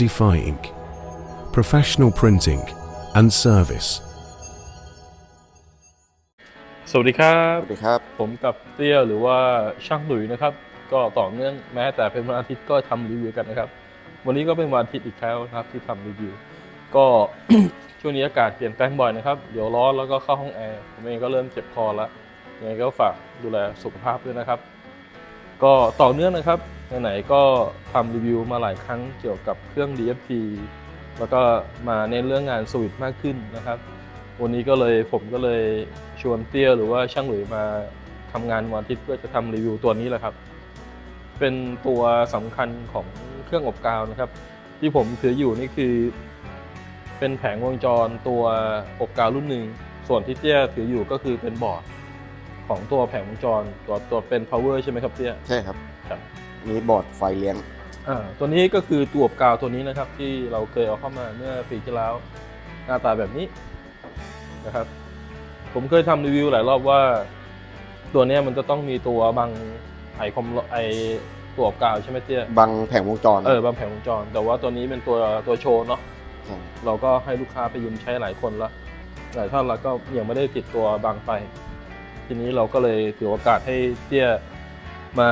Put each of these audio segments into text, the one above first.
Modify Inc. Professional printing and service. สวัสดีครับ สวัสดีครับ ผมกับเตี้ยหรือว่าช่างหลุยนะครับ ก็ต่อเนื่องแม้แต่เป็นวันอาทิตย์ก็ทำรีวิวกันนะครับ วันนี้ก็เป็นวันอาทิตย์อีกแล้วนะครับที่ทำรีวิว ก็ ช่วงนี้อากาศเปลี่ยนแปลงบ่อยนะครับ เดี๋ยวร้อนแล้วก็เข้าห้องแอร์ ผมเองก็เริ่มเจ็บคอแล้วยังไงก็ฝากดูแลสุขภาพด้วยนะครับ ก็ต่อเนื่องนะครับไหนๆก็ทำรีวิวมาหลายครั้งเกี่ยวกับเครื่อง DFT แล้วก็มาเน้นเรื่องงานสวิตช์มากขึ้นนะครับ วันนี้ก็เลยผมก็เลยชวนเตี้ยหรือว่าช่างหลุยมาทำงานวันอาทิตย์เพื่อจะทำรีวิวตัวนี้แหละครับ เป็นตัวสำคัญของเครื่องอบกาวนะครับ ที่ผมถืออยู่นี่คือ เป็นแผงวงจรตัวอบกาวรุ่นหนึ่งส่วนที่เตี้ยถืออยู่ก็คือเป็นบอร์ด ของตัวแผงวงจรตัวตัวเป็น power ใช่ไหมครับเตี้ย ใช่ครับครับมีบอร์ดไฟเลี้ยง อ่าตัวนี้ก็คือตัวอบกาวตัวนี้นะครับ ที่เราเคยเอาเข้ามาเมื่อปีที่แล้ว หน้าตาแบบนี้นะครับ ผมเคยทำรีวิวหลายรอบว่า ตัวเนี้ยมันจะต้องมีตัวบังไอคอมไอตัวอบกาวใช่ไหมเตี้ยบังแผงวงจรเออบางแผงวงจร แต่ว่าตัวนี้เป็นตัวตัวโชว์เนาะใช่เราก็ให้ลูกค้าไปยืมใช้หลายคนละหลายท่านเราก็ยังไม่ได้ติดตัวบังไป ทีนี้เราก็เลยถือโอกาสให้เตี้ยมา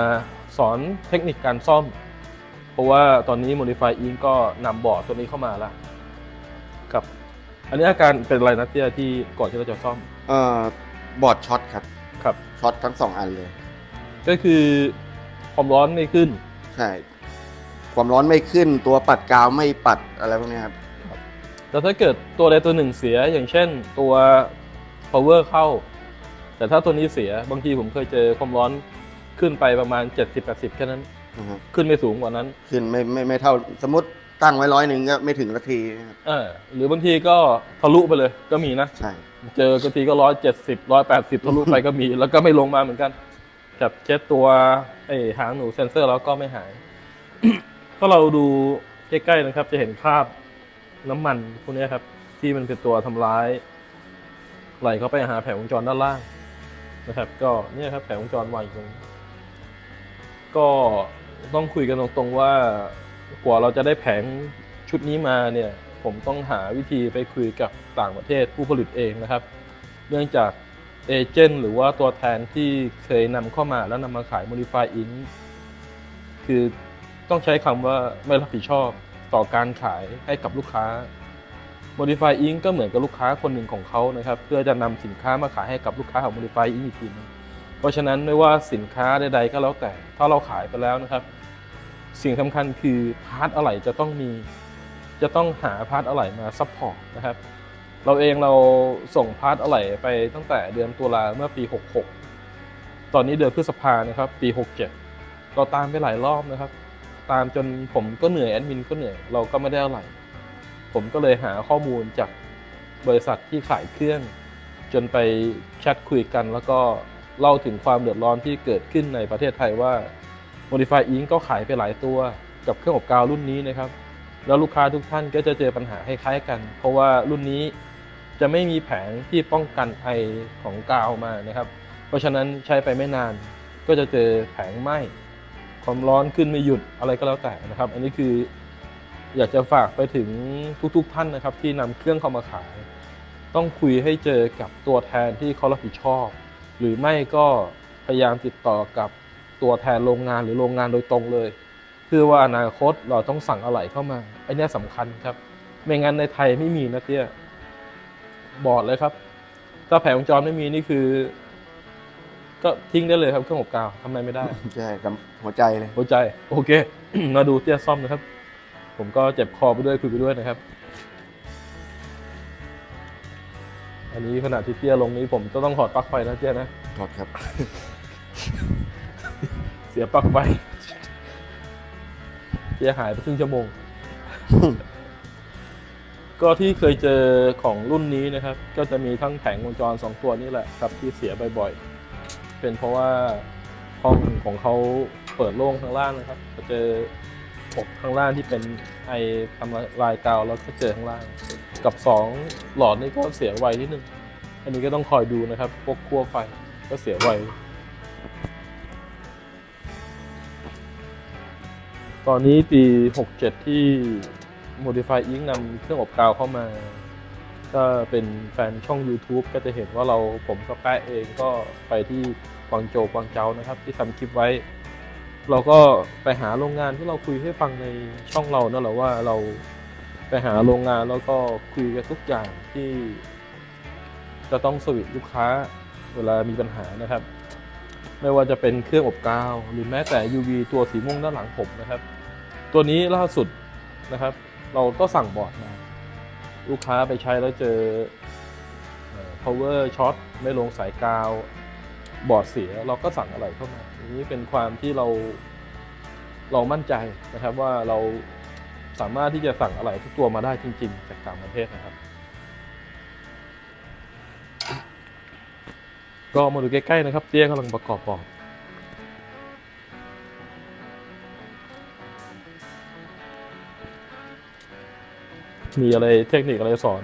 สอนเทคนิคการซ่อม เพราะว่าตอนนี้ Modify Ink ก็นำบอร์ดตัวนี้เข้ามาแล้วครับ อันนี้อาการเป็นอะไรนะเตี้ยที่ก่อนที่เราจะซ่อมเอ่อบอร์ดช็อตครับครับ ช็อตทั้งสองอันเลย ก็คือความร้อนไม่ขึ้น ใช่ ความร้อนไม่ขึ้นตัวปัดกาวไม่ปัดอะไรพวกเนี้ยครับ แต่ถ้าเกิดตัวใดตัวหนึ่งเสียอย่างเช่นตัว power เข้า แต่ถ้าตัวนี้เสียบางทีผมเคยเจอความร้อนขึ้นไปประมาณ 70-80 แค่นั้นนะฮะขึ้นไม่สูงกว่านั้น ขึ้นไม่ไม่ไม่เท่าสมมติตั้งไว้ร้อยหนึ่งก็ไม่ถึงนาทีครับเออหรือบางทีก็ทะลุไปเลยก็มีนะ ใช่ เจอบางทีก็ร้อยเจ็ดสิบร้อยแปดสิบทะลุไปก็มี แล้วก็ไม่ลงมาเหมือนกันจับเช็ดตัวไอ้หางหนูเซนเซอร์แล้วก็ไม่หาย ถ้าเราดูใกล้ๆนะครับ จะเห็นคราบน้ำมันพวกเนี้ยครับ ที่มันเป็นตัวทำร้ายไหลเข้าไปหาแผงวงจรด้านล่าง นะครับก็เนี่ยครับแผงวงจรวางอยู่ตรงนี้ก็ต้องคุยกันตรงๆว่ากว่าเราจะได้แผงชุดนี้มาเนี่ยผมต้องหาวิธีไปคุยกับต่างประเทศผู้ผลิตเองนะครับ เนื่องจากเอเจนต์หรือว่าตัวแทนที่เคยนำเข้ามาแล้วนำมาขาย Modify Ink คือต้องใช้คำว่าไม่รับผิดชอบต่อการขายให้กับลูกค้า Modify Ink ก็เหมือนกับลูกค้าคนหนึ่งของเขานะครับเพื่อจะนำสินค้ามาขายให้กับลูกค้าของ Modify Ink อีกทีหนึงเพราะฉะนั้นไม่ว่าสินค้าใดๆก็แล้วแต่ถ้าเราขายไปแล้วนะครับ สิ่งสำคัญคือพาร์ทอะไหล่จะต้องมีจะต้องหาพาร์ทอะไหล่มาซัพพอร์ตนะครับเราเองเราส่งพาร์ทอะไหล่ไปตั้งแต่เดือนตุลาเมื่อปี 66 ตอนนี้เดือนพฤษภานะครับปี 67 เราตามไปหลายรอบนะครับ ตามจนผมก็เหนื่อยแอดมินก็เหนื่อยเราก็ไม่ได้อะไร ผมก็เลยหาข้อมูลจากบริษัทที่ขายเครื่อง จนไปแชทคุยกัน แล้วก็เล่าถึงความเดือดร้อนที่เกิดขึ้นในประเทศไทยว่า Modify Ink ก็ขายไปหลายตัวกับเครื่องอบกาวรุ่นนี้นะครับ แล้วลูกค้าทุกท่านก็จะเจอปัญหาคล้ายๆกัน เพราะว่ารุ่นนี้จะไม่มีแผงที่ป้องกันไอของกาวมานะครับ เพราะฉะนั้นใช้ไปไม่นานก็จะเจอแผงไหม้ความร้อนขึ้นไม่หยุดอะไรก็แล้วแต่นะครับ อันนี้คือ อยากจะฝากไปถึงทุกๆท่านนะครับ ที่นำเครื่องเข้ามาขาย ต้องคุยให้เจอกับตัวแทนที่เขารับผิดชอบ หรือไม่ก็พยายามติดต่อกับตัวแทนโรงงานหรือโรงงานโดยตรงเลย เพื่อว่าอนาคตเราต้องสั่งอะไหล่เข้ามาอันนี้สำคัญครับ ไม่งั้นในไทยไม่มีนะเตี้ยบอดเลยครับ ถ้าแผงวงจรไม่มีนี่คือ ก็ทิ้งได้เลยครับเครื่องอบกาวทำอะไรไม่ได้ใช่กับหัวใจเลยหัวใจ โอเค มาดูเตี้ยซ่อมนะครับ ผมก็เจ็บคอไปด้วยคุยไปด้วยนะครับ อันนี้ขณะที่เตี้ยลงนี้ผมจะต้องถอดปลั๊กไฟนะเตี้ยนะ ถอดครับ เสียปลั๊กไฟเสียหายไปครึ่งชั่วโมง ก็ที่เคยเจอของรุ่นนี้นะครับ ก็จะมีทั้งแผงวงจร2ตัวนี่แหละครับ ที่เสียบ่อยๆ เป็นเพราะว่าห้องของเขาเปิดโล่งข้างล่างนะครับจะเจอป กข้างล่างที่เป็นไอทำลายกาวแล้วก็เจอข้างล่าง กับ 2 หลอดนี่ก็เสียไวนิดนึง อันนี้ก็ต้องคอยดูนะครับพวกขั้วไฟก็เสียไวตอนนี้ปี 67 ที่ Modify Ink นำเครื่องอบกาวเข้ามา ก็เป็นแฟนช่อง YouTube ก็จะเห็นว่าเราผมกับแปะเองก็ไปที่กวางโจวกวางเจ้านะครับ ที่ทำคลิปไว้ เราก็ไปหาโรงงานที่เราคุยให้ฟังในช่องเราเนั่นแหละว่าเราไปหาโรงงานแล้วก็คุยกันทุกอย่างที่จะต้องสวิตช์ลูกค้าเวลามีปัญหานะครับ ไม่ว่าจะเป็นเครื่องอบกาว หรือแม้แต่ UV ตัวสีม่วงด้านหลังผมนะครับ ตัวนี้ล่าสุดนะครับ เราก็สั่งบอร์ดมา ลูกค้าไปใช้แล้วเจอ power short ไม่ลงสายกาว บอร์ดเสียเราก็สั่งอะไรเข้ามาอันนี้เป็นความที่เราเรามั่นใจนะครับว่าเราสามารถที่จะสั่งอะไรทุกตัวมาได้จริง ๆ จากต่างประเทศนะครับ ก็มาดูใกล้ๆนะครับ เตี้ยกำลังประกอบบอร์ดมีอะไรเทคนิคอะไรสอน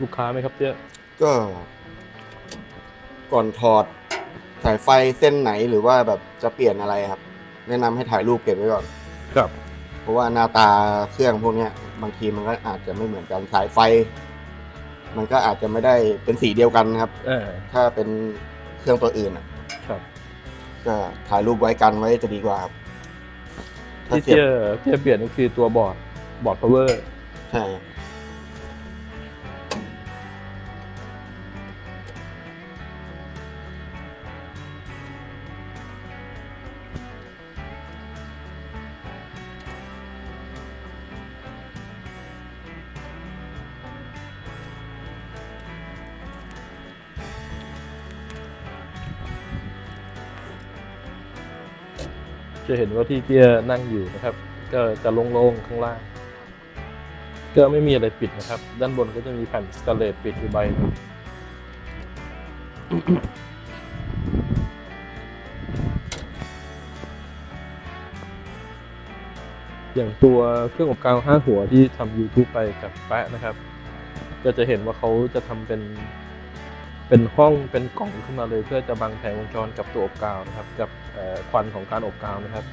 ลูกค้าไหมครับเตี้ยก็ ก่อนถอดสายไฟเส้นไหนหรือว่าแบบจะเปลี่ยนอะไรครับ แนะนำให้ถ่ายรูปเก็บไว้ก่อน ครับ เพราะว่าหน้าตาเครื่องพวกเนี้ยบางทีมันก็อาจจะไม่เหมือนกันสายไฟ มันก็อาจจะไม่ได้เป็นสีเดียวกันนะครับ เออ ถ้าเป็นเครื่องตัวอื่นอะครับ ก็ถ่ายรูปไว้กันไว้จะดีกว่าครับถ้าที่เทียบเตี้ยเตี้ยเปลี่ยนก็คือตัวบอร์ดบอร์ดพาวเวอร์ ใช่ จะเห็นว่าที่เตี้ยนั่งอยู่นะครับ ก็จะโล่งๆข้างล่าง ก็ไม่มีอะไรปิดนะครับ ด้านบนก็จะมีแผ่นสแตเลสปิดอยู่ใบหนึงอย่างตัวเครื่องอบกาวห้าหัวที่ทำ YouTube ไปกับแปะนะครับ ก็จะเห็นว่าเขาจะทำเป็นเป็นห้องเป็นกล่องขึ้นมาเลย เพื่อจะบังแผงวงจรกับตัวอบกาวนะครับกับ ควันของการอบกาวนะครับ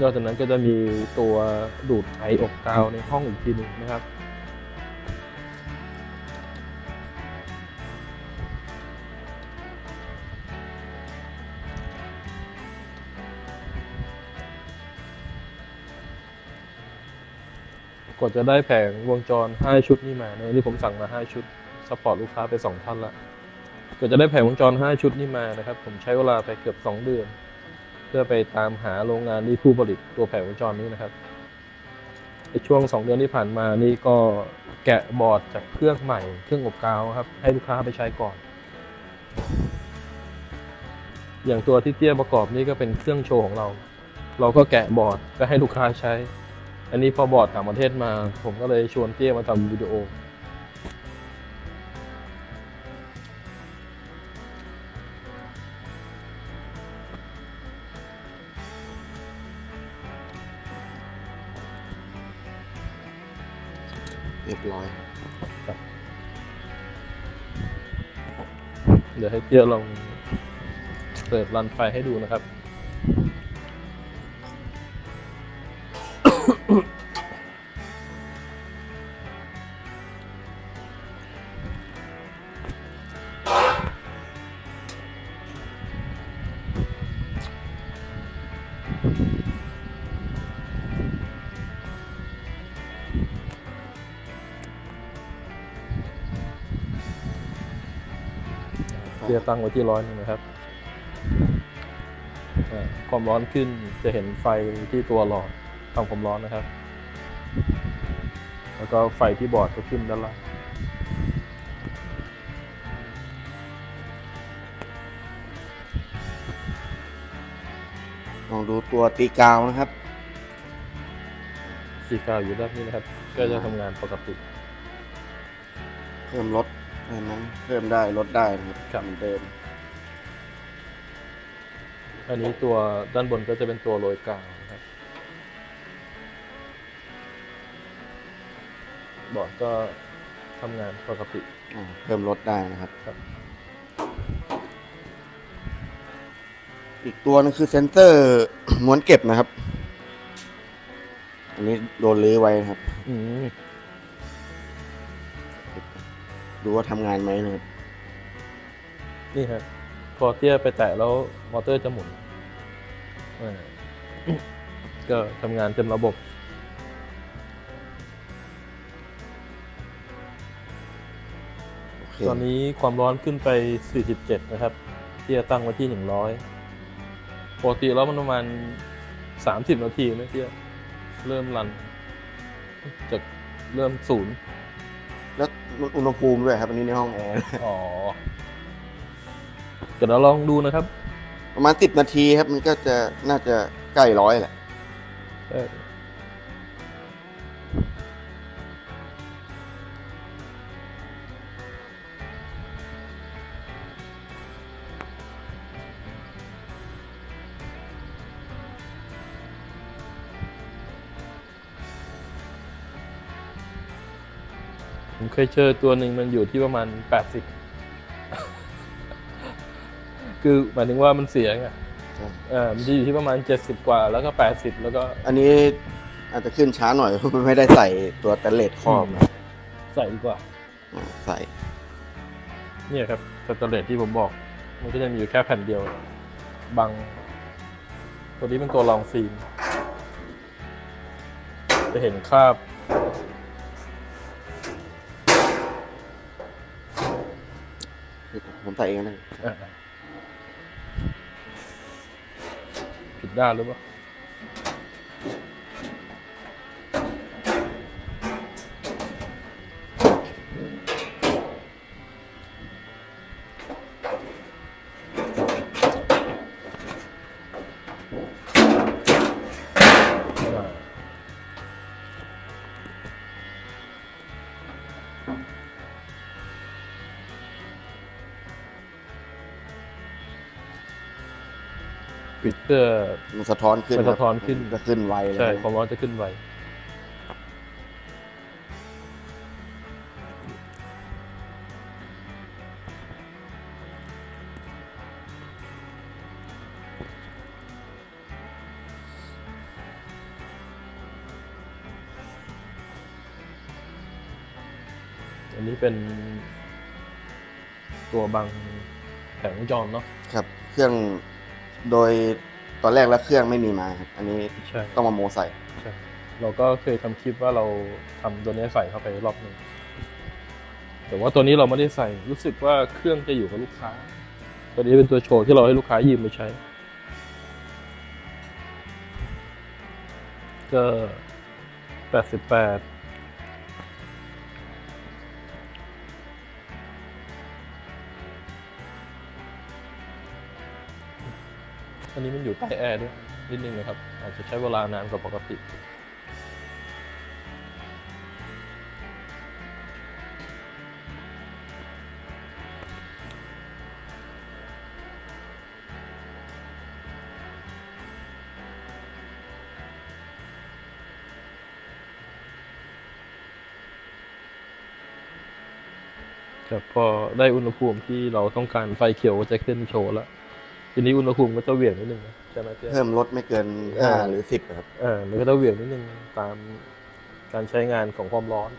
นอกจากนั้นก็จะมีตัวดูดไออบกาวในห้องอีกทีหนึงนะครับกว่าจะได้แผงวงจร 5 ชุดนี่มาในนี้ผมสั่งมา 5 ชุด สปอร์ตลูกค้าไป 2 ท่านละ กว่าจะได้แผงวงจร 5 ชุดนี่มานะครับ ผมใช้เวลาไปเกือบ 2 เดือน เพื่อไปตามหาโรงงานที่ผู้ผลิตตัวแผงวงจรนี้นะครับในช่วง 2 เดือนที่ผ่านมานี่ก็แกะบอร์ดจากเครื่องใหม่ เครื่องอบกาวครับ ให้ลูกค้าไปใช้ก่อน อย่างตัวที่เตี้ยประกอบนี่ก็เป็นเครื่องโชว์ของเรา เราก็แกะบอร์ดก็ให้ลูกค้าใช้ อันนี้พอบอร์ดต่างประเทศมา ผมก็เลยชวนเตี้ยมาทำวิดีโอ เรียบร้อยเดี๋ยวให้เตี้ยลองเปิดรันไฟให้ดูนะครับ เตี้ยตั้งไว้ที่ร้อยหนึงนะครับอ่าความร้อนขึ้นจะเห็นไฟที่ตัวหลอดทำความร้อนนะครับ แล้วก็ไฟที่บอร์ดก็ขึ้นด้านล่างลองดูตัวตีกาวนะครับสีกาวอยู่ด้านนี้นะครับ ก็จะทำงานปกติ เพิ่มลด ได้ไหมเพิ่มได้ลดได้นะครับครับ เหมือนเดิมอันนี้ตัวด้านบนก็จะเป็นตัวโรยกาวนะครับบอร์ดก็ทำงานปกติ อ่าเพิ่มลดได้นะครับ ครับ อีกตัวนึงคือเซนเซอร์ ม้วนเก็บนะครับ อันนนี้โดนรื้อไว้นะครับ อืม ดูว่าทำงานไหมนะครับ นี่ครับพอเตี้ยไปแตะแล้วมอเตอร์จะหมุนอ่า ก็ทำงานเต็มระบบ โอเคตอนนี้ความร้อนขึ้นไป 47 นะครับ เตี้ยตั้งไว้ที่ 100ปกติแล้วมันประมาณ 30 นาทีนะเตี้ยเริ่มรันจากเริ่มศูนย์แล้วอุณหภูมิด้วยครับ อันนี้ในห้องแอร์อ๋อเดี๋ยวเราลองดูนะครับ ประมาณสิบนาทีครับ มันก็จะน่าจะใกล้ร้อยแหละ เออ ผมเคยเจอตัวหนึ่งมันอยู่ที่ประมาณ80คือหมายถึงว่ามันเสียไงใช่เออมันจะอยู่ที่ประมาณ70กว่า แล้วก็80แล้วก็ อันนี้อาจจะขึ้นช้าหน่อยเพราะไม่ได้ใส่ตัวแตนเลสครอบนะใส่ดีกว่าอ่าใส่ เนี่ยครับสแตนเลสที่ผมบอก มันก็จะมีอยู่แค่แผ่นเดียวบังตัวนี้เป็นตัวรองฟิล์มจะเห็นคราบ ผมใส่เองนะผิดด้านหรือเปล่า ปิดเพื่อมันสะท้อนขึ้นมันสะท้อนขึ้นจะขึ้นไวเลยใช่ความร้อนจะขึ้นไวอันนี้เป็นตัวบังแผงวงจรเนาะครับ เครื่อง โดยตอนแรกแล้วเครื่องไม่มีมาครับอันนี้ใช่ต้องมาโมใส่ใช่เราก็เคยทำคลิปว่าเราทำตัวนี้ใส่เข้าไปรอบหนึ่งแต่ว่าตัวนี้เราไม่ได้ใส่รู้สึกว่าเครื่องจะอยู่กับลูกค้า ตัวนี้เป็นตัวโชว์ที่เราให้ลูกค้ายืมไปใช้ ก็แปดสิบแปด อันนี้มันอยู่ใต้แอร์ด้วยนิดนึงนะครับ อาจจะใช้เวลานานกว่าปกติครับพอได้อุณหภูมิที่เราต้องการไฟเขียวก็จะขึ้นโชว์แล้ว ทีนี้อุณหภูมิก็จะเหวี่ยงนิดนึงนะใช่ไหมเจ๊เพิ่มลดไม่เกินเออห้าหรือสิบครับ เออมันก็จะเหวี่ยงนิดนึงตามการใช้งานของความร้อน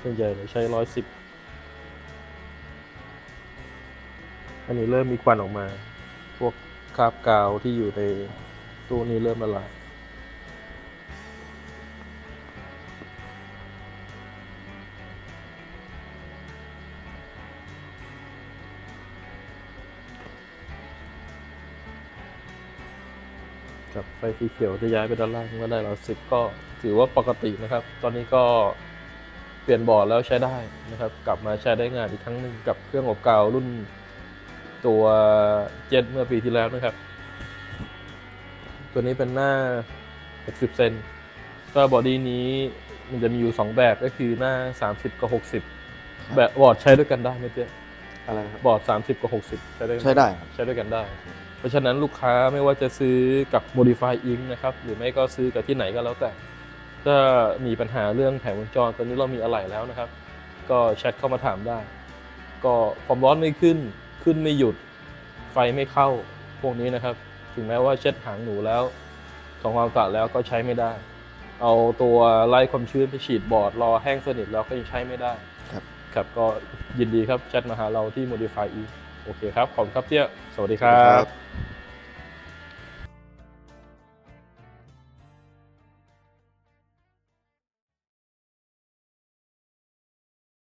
ส่วนใหญ่เราใช้ร้อยสิบ อันนี้เริ่มมีควันออกมา พวกคราบกาวที่อยู่ใน ตู้นี้เริ่มละลายกับไฟสีเขียวจะย้ายไปด้านล่างเมื่อได้เราสิบก็ถือว่าปกตินะครับ ตอนนี้ก็เปลี่ยนบอร์ดแล้วใช้ได้นะครับ กลับมาใช้ได้งานอีกครั้งหนึ่งกับเครื่องอบกาวรุ่นตัวเจ็ดเมื่อปีที่แล้วนะครับ ตัวนี้เป็นหน้า 60 เซนก็บอดี้นี้มันจะมีอยู่ 2 แบบก็คือหน้า 30 กับ 60 แบบบอร์ดใช้ด้วยกันได้ไหมเจ๊อะไรนะครับบอร์ด 30 กับ 60 ใช้ได้หมใช้ได้ครับใช้ด้วยกันได้ เพราะฉะนั้นลูกค้าไม่ว่าจะซื้อกับ Modify Ink นะครับหรือไม่ก็ซื้อกับที่ไหนก็แล้วแต่ ถ้ามีปัญหาเรื่องแผงวงจรตอนนี้เรามีอะไหล่แล้วนะครับ ก็แชทเข้ามาถามได้ ก็ความร้อนไม่ขึ้นขึ้นไม่หยุดไฟไม่เข้าพวกนี้นะครับ ถึงแม้ว่าเช็ดหางหนูแล้วทำความสะอาดแล้วก็ใช้ไม่ได้ เอาตัวไล่ความชื้นไปฉีดบอร์ดรอแห้งสนิทแล้วก็ยังใช้ไม่ได้ครับครับก็ยินดีครับแชทมาหาเราที่ Modify E โอเคครับ ขอบคุณครับเตี้ย สวัสดีครัครับบ